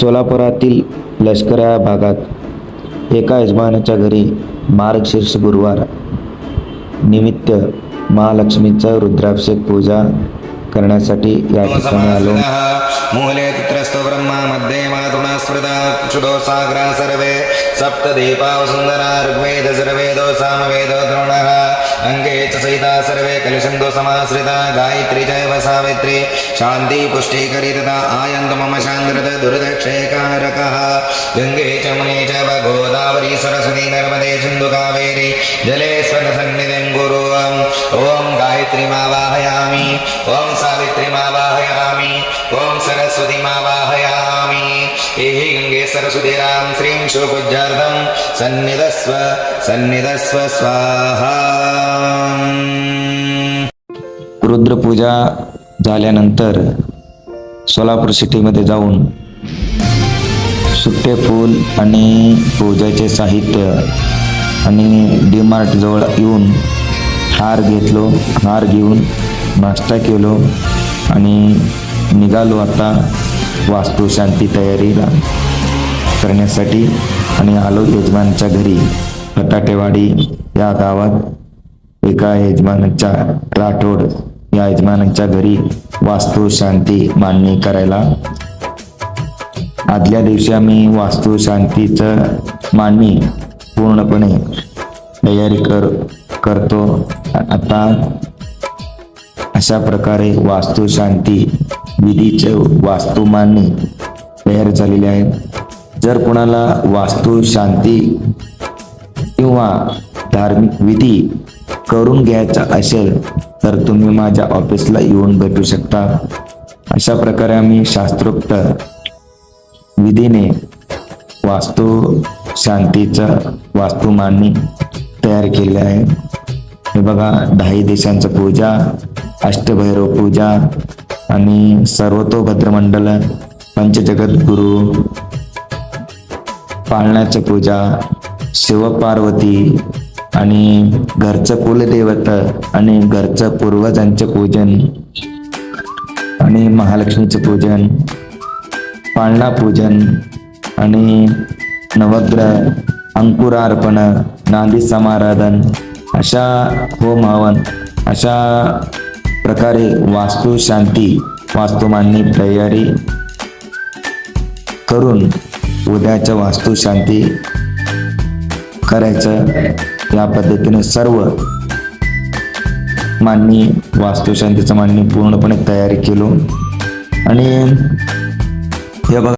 सोलापुरातील लष्कर भागात एका यजमानाच्या घरी मार्गशीर्ष गुरुवार निमित्त महालक्ष्मीचं रुद्राभिषेक पूजा करण्यासाठी या ठिकाणी आलो. मूले तत्रस्तो ब्रह्मा मध्ये मातुना स्मृता क्षुदो सागरा सर्वे सप्त दीपा सुंदरा ऋग्वेद सर्वेदो सामवेदो द्रोणः अङ्गे च सहिता सर्वे कलशन्तो समाश्रिता गायत्री जैव सावित्री शान्ति पुष्टिकरी तथा आयन्त मम शान्तिरत दुर्दक्षयकारकः गङ्गे च मुने च गोदावरी सरस्वती नर्मदे सिन्धु कावेरी जलेश्वर सन्निधिं गुरु ॐ गायत्रीमावाहयामि ॐ सावित्रीमावाहयामि ॐ सरस्वतीमावाहयामि एहि गङ्गे सरस्वती राम श्रीं शिवपूज्यार्थं सन्निधस्व सन्निधस्व स्वाहा रुद्रपूजा झाल्यानंतर सोलापूर सिटीमध्ये जाऊन सुट्टे फूल आणि पूजाचे साहित्य आणि डी मार्टजवळ येऊन हार घेतलो हार घेऊन नाश्ता केलो आणि निघालो आता वास्तुशांती तयारीला करण्यासाठी आणि आलो यजमानच्या घरी. फटाटेवाडी या गावात एका यजमानाच्या राठोड या घरी वास्तू शांती मांडणी करायला. आदल्या दिवशी आम्ही वास्तू शांतीचं मांडणी पूर्णपणे तयारी कर करतो. आता अशा प्रकारे वास्तू शांती विधीचे वास्तू मांडणी तयार झालेली आहे. जर कोणाला वास्तू शांती किंवा धार्मिक विधी करून घ्यायचा असेल तर तुम्ही माझ्या ऑफिसला येऊन भेटू शकता. अशा प्रकारे आम्ही शास्त्रोक्त विधीने वास्तू शांतीचा वास्तुमानी तयार केले आहे. हे बघा दहाही देशांचं पूजा अष्टभैरव पूजा आणि सर्वतोभद्रमंडल पंचजगत गुरु पाळण्याची पूजा शिवपार्वती आणि घरचं कुलदेवता आणि घरचं पूर्वजांचं पूजन आणि महालक्ष्मीचं पूजन पाळणा पूजन आणि नवग्रह अंकुरार्पण नांदी समाराधन अशा होम हवन अशा प्रकारे वास्तू शांती वास्तू तयारी करून उद्याच्या वास्तू शांती करायचं. या पद्धतीने सर्व मांडणी वास्तुशांतीचं मांडणी पूर्णपणे तयारी केलो. आणि हे बघा